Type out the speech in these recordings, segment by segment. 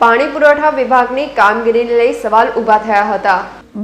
પાણી પુરવઠા વિભાગની કામગીરીને લઈ સવાલ ઊભા થયા હતા.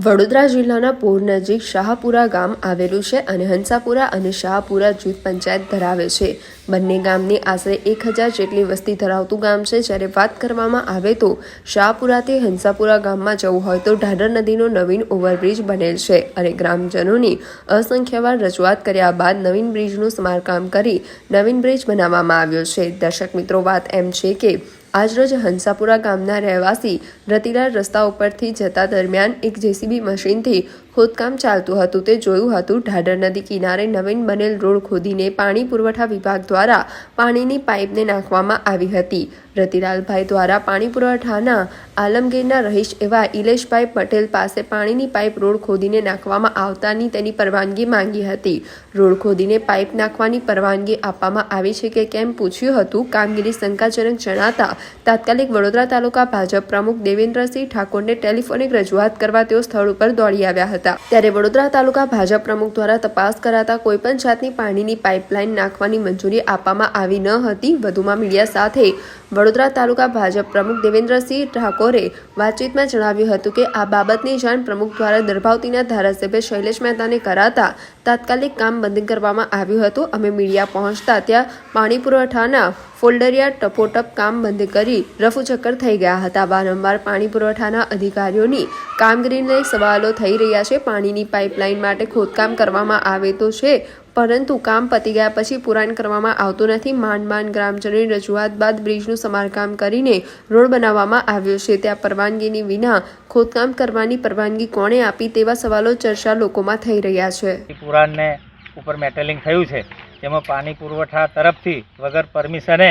વડોદરા જિલ્લાના પૂર નજીક શાહપુરા ગામ આવેલું છે અને હંસાપુરા અને શાહપુરા જૂથ પંચાયત ધરાવે છે. બંને ગામની આશરે એક હજાર જેટલી વસ્તી ધરાવતું ગામ છે. જ્યારે વાત કરવામાં આવે તો શાહપુરાથી હંસાપુરા ગામમાં જવું હોય તો ઢાઢર નદીનો નવીન ઓવરબ્રિજ બનેલ છે અને ગ્રામજનોની અસંખ્યવાર રજૂઆત કર્યા બાદ નવીન બ્રિજનું સમારકામ કરી નવીન બ્રિજ બનાવવામાં આવ્યો છે. દર્શક મિત્રો, વાત એમ છે કે આજરોજ હંસાપુરા ગામના રહેવાસી રતિલાલ રસ્તા ઉપરથી જતા દરમિયાન એક જેસીબી મશીનથી ખોદકામ ચાલતું હતું. તે જોયું હતું, ઢાઢર નદી કિનારે નવીન બનેલ રોડ ખોદીને પાણી પુરવઠા વિભાગ દ્વારા પાણીની પાઇપને નાખવામાં આવી હતી. રતિલાલભાઈ દ્વારા પાણી પુરવઠાના આલમગીરના રહીશ એવા ઇલેશભાઈ પટેલ પાસે પાણીની પાઇપ રોડ ખોદીને નાખવામાં આવતાની તેની પરવાનગી માંગી હતી. રોડ ખોદીને પાઇપ નાખવાની પરવાનગી આપવામાં આવી છે કે કેમ પૂછ્યું હતું, કામગીરી શંકાજનક જણાતા તાત્કાલિક વડોદરા તાલુકા ભાજપ પ્રમુખ દેવેન્દ્રસિંહ ઠાકોરને ટેલિફોનિક રજૂઆત કરવા તેઓ સ્થળ ઉપર દોડી આવ્યા હતા. ત્યારે વડોદરા તાલુકા ભાજપ પ્રમુખ દ્વારા તપાસ કરાતા કોઈપણ જાતની પાણીની પાઇપલાઇન નાખવાની મંજૂરી આપવામાં આવી ન હતી. વધુમાં મીડિયા સાથે વડોદરા તાલુકા ભાજપ પ્રમુખ દેવેન્દ્રસિંહ ઠાકોરે વાતચીતમાં જણાવ્યું હતું કે આ બાબતની જાણ પ્રમુખ દ્વારા દર્ભાવતીના ધારાસભ્ય શૈલેષ મહેતાને કરાતા તાત્કાલિક કામ બંધ કરવામાં આવ્યું હતું. અમે મીડિયા પહોંચતા ત્યાં પાણી પુરવઠાના ફોલ્ડરિયા ટપોટપ કામ બંધ કરી રફુચક્કર થઈ ગયા હતા. વારંવાર પાણી પુરવઠાના અધિકારીઓની કામગીરીને સવાલો થઈ રહ્યા છે. પાણીની પાઇપલાઇન માટે ખોદકામ કરવામાં આવે તો છે. પરંતુ કામ પતી ગયા પછી પુરાણ કરવામાં આવતું નથી. માંડ માંડ ગ્રામજનોની રજૂઆત બાદ બ્રિજનું સમારકામ કરીને રોડ બનાવવામાં આવ્યો છે. ત્યાં પરવાનગીની વિના ખોદકામ કરવાની પરવાનગી કોણે આપી તેવા સવાલો ચર્ચા લોકોમાં થઈ રહ્યા છે. પુરાણને ઉપર મેટેલિંગ થયું છે. તેમાં પાણી પુરવઠા તરફથી વગર પરમિશને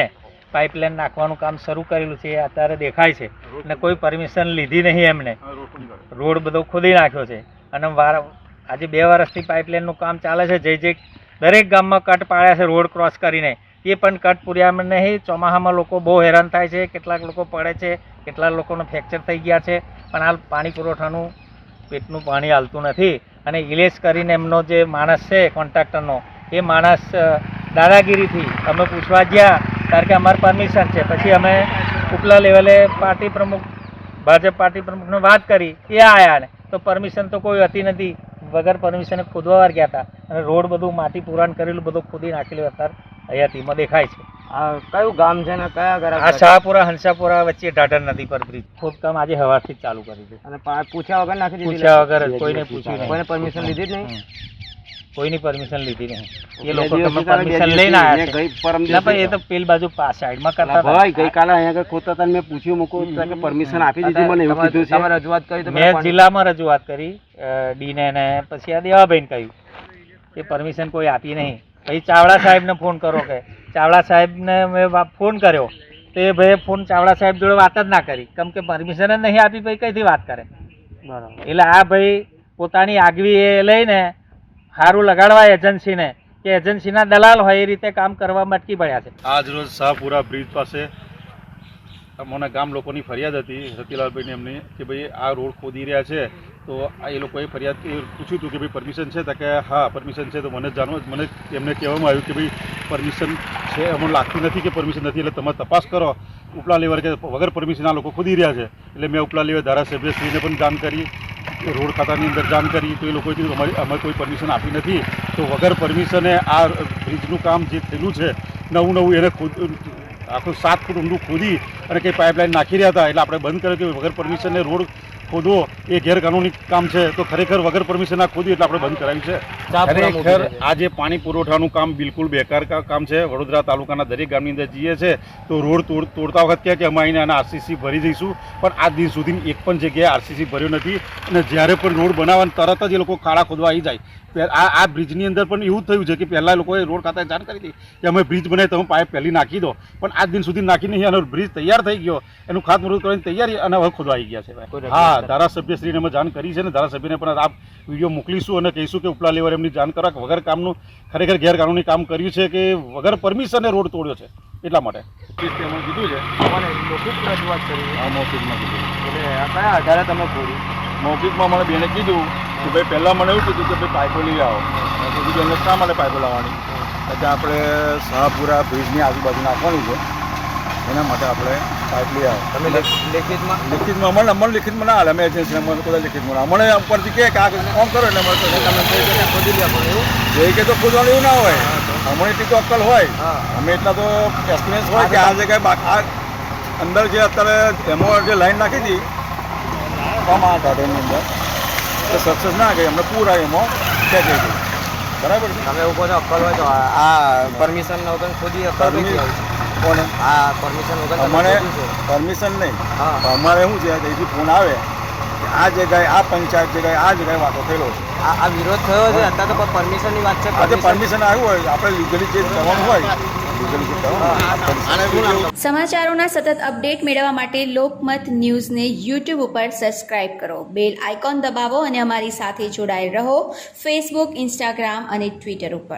પાઇપલાઇન નાખવાનું કામ શરૂ કરેલું છે. એ અત્યારે દેખાય છે. અને કોઈ પરમિશન લીધી નહીં એમને. રોડ બધો ખોદી નાખ્યો છે. અને વાર આજે બે વર્ષથી પાઇપલાઇનનું કામ ચાલે છે. જે જે દરેક ગામમાં કટ પાડ્યા છે રોડ ક્રોસ કરીને, એ પણ કટ પૂર્યા નહીં. ચોમાસામાં લોકો બહુ હેરાન થાય છે. કેટલાક લોકો પડે છે. કેટલાક લોકોનું ફ્રેક્ચર થઈ ગયા છે. પણ હાલ પાણી પુરવઠાનું, પેટનું પાણી હાલતું નથી. અને ઇલેશ કરીને એમનો જે માણસ છે, કોન્ટ્રાક્ટરનો, એ માણસ દાદાગીરીથી અમે પૂછવા ગયા કારણ કે અમારે પરમિશન છે? પછી અમે ઉપલા લેવલે પાર્ટી પ્રમુખ, ભાજપ પાર્ટી પ્રમુખને વાત કરી. એ આવ્યા ને. તો પરમિશન તો કોઈ હતી નથી. વગર પરમિશને ખોદવાવાર ગયા હતા અને રોડ બધું માટી પુરાણ કરેલું બધું ખોદી નાખેલું અત્યારે હયાતીમાં દેખાય છે. આ કયું ગામ છે ને? કયા ઘર આ શાહપુરા હંસાપુરા વચ્ચે ઢાઢર નદી પર બ્રિજ ખોદકામ આજે હવારથી ચાલુ કરી દીધું. અને પૂછ્યા વગર નાખી દીધું પૂછ્યા વગર કોઈને પૂછ્યું કોઈને પરમિશન લીધી જ નહીં. કોઈની પરમિશન લીધી નહીં. એ લોકો તમે પરમિશન લઈને આવ્યા મેં છે. ગઈ પરમ ના પણ એ તો પેલ બાજુ પા સાઈડમાં કરતા હતા. ભાઈ ગઈકાલે અહીંયા આગળ ખોદતા હતા મેં પૂછ્યું મૂકું કે પરમિશન આપી દીધી મને એવું કીધું છે. રજૂઆત કરી મેં જિલ્લામાં રજૂઆત કરી ડીને ને પછી આ દેવાભાઈને કહ્યું કે પરમિશન કોઈ આપી નહીં. પછી ચાવડા સાહેબને ફોન કરો કે ચાવડા સાહેબને મેં ફોન કર્યો. તો એ ભાઈએ ફોન ચાવડા સાહેબ જોડે વાત જ ના કરી. કેમ કે પરમિશન જ નહીં આપી ભાઈ કઈથી વાત કરે? બરાબર. એટલે આ ભાઈ પોતાની આગવી એ લઈને સારું લગાડવા એજન્સીને કે એજન્સીના દલાલ હોય એ રીતે કામ કરવા મટકી પડ્યા છે. આજ રોજ શાહપુરા બ્રિજ પાસે મને ગામ લોકોની ફરિયાદ હતી રતિલાલભાઈને એમની, કે ભાઈ આ રોડ ખોદી રહ્યા છે. તો એ લોકોએ ફરિયાદ પૂછ્યું હતું કે ભાઈ પરમિશન છે? તો કે હા, પરમિશન છે. તો મને જાણવા, મને એમને કહેવામાં આવ્યું કે ભાઈ પરમિશન છે અમને લાગતું નથી કે પરમિશન નથી, એટલે તમે તપાસ કરો. ઉપલા લેવલ કે વગર પરમિશન આ લોકો ખોદી રહ્યા છે. એટલે મેં ઉપલા લેવલ ધારાસભ્યશ્રીને પણ જાણ કરી. રોડ ખાતાની અંદર જાણ કરી, તો એ લોકોએ કીધું અમારી અમે કોઈ પરમિશન આપી નથી. તો વગર પરમિશને આ બ્રિજનું કામ જે થયેલું છે નવું નવું એને ખોદ આખું સાત ફૂટ ઊંડું ખોદી અને કંઈ પાઇપલાઇન નાખી રહ્યા હતા એટલે આપણે બંધ કર્યો કે વગર પરમિશનને રોડ ખોદવો એ ગેરકાનૂની કામ છે. તો ખરેખર વગર પરમિશન આ ખોદ્યું એટલે આપણે બંધ કરાવ્યું છે. ખરેખર આ જે પાણી પુરવઠાનું કામ બિલકુલ બેકાર કામ છે. વડોદરા તાલુકાના દરેક ગામની અંદર જઈએ છે. તો રોડ તોડ તોડતા વખત ક્યાં કે અમે આવીને આના આરસીસી ભરી દઈશું. પણ આ દિન સુધી એક પણ જગ્યાએ આરસીસી ભર્યો નથી. અને જ્યારે પણ રોડ બનાવવાનું તરત જ એ લોકો ખાડા ખોદવા આવી જાય. આ આ બ્રિજની અંદર પણ એવું થયું છે કે પહેલાં લોકોએ રોડ ખાતા જાણ કરી હતી કે અમે બ્રિજ બનાવી તમે પાઇપ પહેલી નાખી દો. પણ આજ દિન સુધી નાખી નહીં અને બ્રિજ તૈયાર થઈ ગયો એનું ખાતમુહૂર્ત કરવાની તૈયારી અને હવે ખોદવા આવી ગયા છે હા ધારાસભ્યશ્રીને અમે જાણ કરી છે ને ધારાસભ્યને પણ આ વીડિયો મોકલીશું અને કહીશું કે ઉપલા લેવલ એમની જાણ કરવા વગર કામનું ખરેખર ગેરકાનૂની કામ કર્યું છે કે વગર પરમિશને રોડ તોડ્યો છે? એટલા માટે. કીધું છે. આ મૌખિકમાં એટલે આ કયા આધારે તમે ખોડી મૌખિકમાં મને બેને કીધું કે ભાઈ પહેલાં મને એવું કીધું કે ભાઈ પાઇપો લઈ આવો. કીધું કે એમને શા માટે પાઇપો લાવવાની? એટલે આપણે શાહપુરા બ્રિજની આજુબાજુ નાખવાની છે. એના માટે આપણે પાઇપ લઈ આવે તમે લેખિતમાં લિખિતમાં અમને અમને લિખિતમાં ના હાલે અમે એજન્સી અમને બધા લિખિતમાં. અમને ઉપરથી કે આ ફોન કરો એટલે તમે કઈ ખોદી લે એવું. જે કે તો ખોદવાનું એવું ના હોય. અમને એટલી તો અક્કલ હોય. અમે એટલા તો એક્સપિરિયન્સ હોય કે આ જગ્યાએ અંદર જે અત્યારે એમાં જે લાઈન નાખી હતી કામ આ ગાર્ડનની અંદર તો સક્સેસ ના ગઈ. અમને પૂરા એમાં ખેંચાઈ ગઈ બરાબર છે? તમે એવું છો અક્કલ હોય તો આ- પરમિશન વગર ખોદી અક્કલ? કોને આ પરમિશન વગર અમારે પરમિશન નહીં. અમારે શું છે અહીંથી ફોન આવે આ જગ્યાએ આ પંચાયત જગ્યાએ આ જગ્યાએ વાતો થયેલો છે. આ વિરોધ થયો છે અત્યારે તો પરમિશનની વાત છે આજે પરમિશન આવ્યું હોય આપણે લીગલી જે કરવાનું હોય સમાચારોના સતત અપડેટ મેળવવા માટે લોકમત ન્યૂઝને યુટ્યુબ ઉપર સબસ્ક્રાઇબ કરો. બેલ આઇકોન દબાવો અને અમારી સાથે જોડાયેલ રહો. ફેસબુક ઇન્સ્ટાગ્રામ અને ટ્વિટર ઉપર.